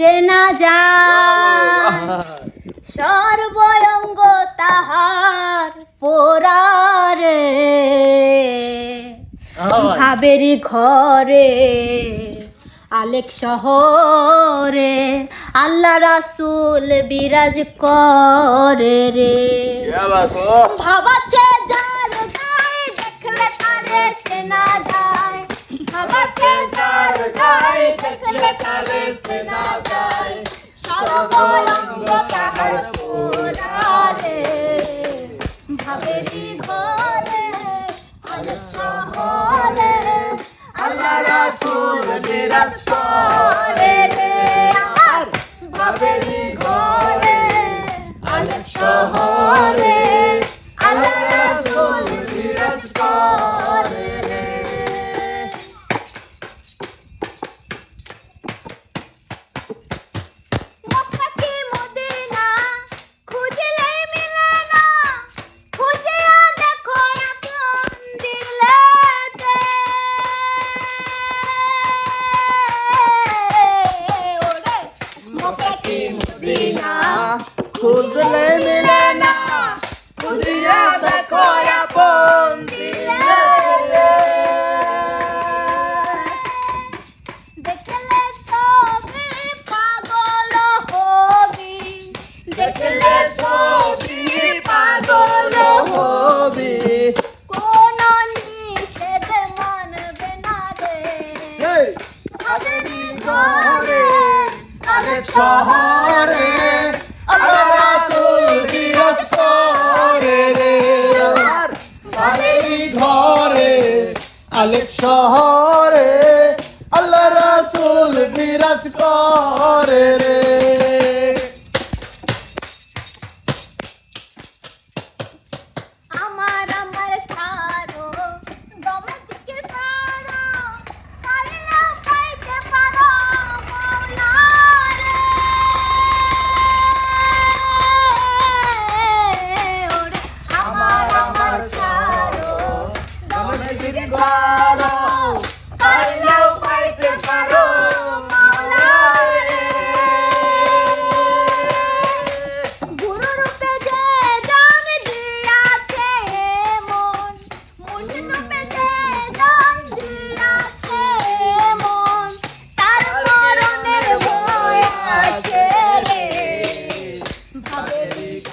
চেনা যায় সর্বঙ্গ তাহার পোরারে ভাবেরি ঘরে আলেক শহরে আল্লাহ রাসুল বিরাজ করে রে। ভাবাচ্ছে যার যায় দেখলে তারে চেনা যায়। যায়। দেখলে তারে চেনা আল্লাহ রাসূল বিরাজ করে আর ভাবেরি খুঁজলে মিলে না। খুঁজিয়া দেখো আপন দেখলে ছবি পাগল হবি। দেখলে ছবি পাগল হবি। কোন নিষেধ মানবে না রে। ভাবেরি ঘরে আরেক শহরে। আলেক শহরে আল্লাহ রাসুল বিরাজ করে রে।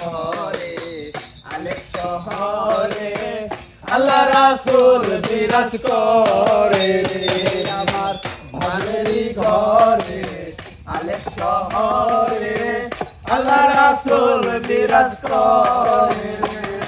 ভাবেরি আলেক্স আলেক শহরে, আল্লাহ রাসুল বিরাজ করে। আমার ভালেরি ঘরে, আলেক শহরে, আল্লাহ রাসুল বিরাজ করে।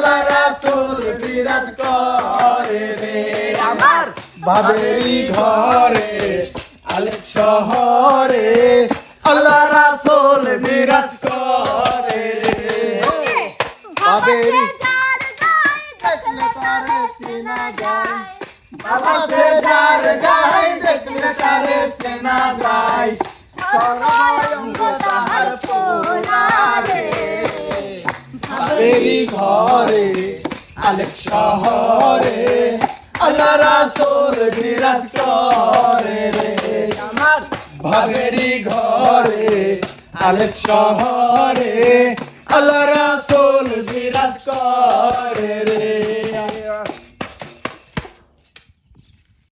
আল্লাহ রাসূল বিরাজ করে রে। আমার ভাবেরি ঘরে আলেক শহরে আল্লাহ রাসূল বিরাজ করে রে। গায় দেখলে তারে চেনা যায়। বাবা যার গায় দেখলে তারে চেনা যায়। তাহার ভাবেরি ঘরে আলেক শহরে আল্লাহ রাসূল বিরাজ করে রে। আমার ভাবেরি ঘরে আলেক শহরে আল্লাহ রাসূল বিরাজ করে রে।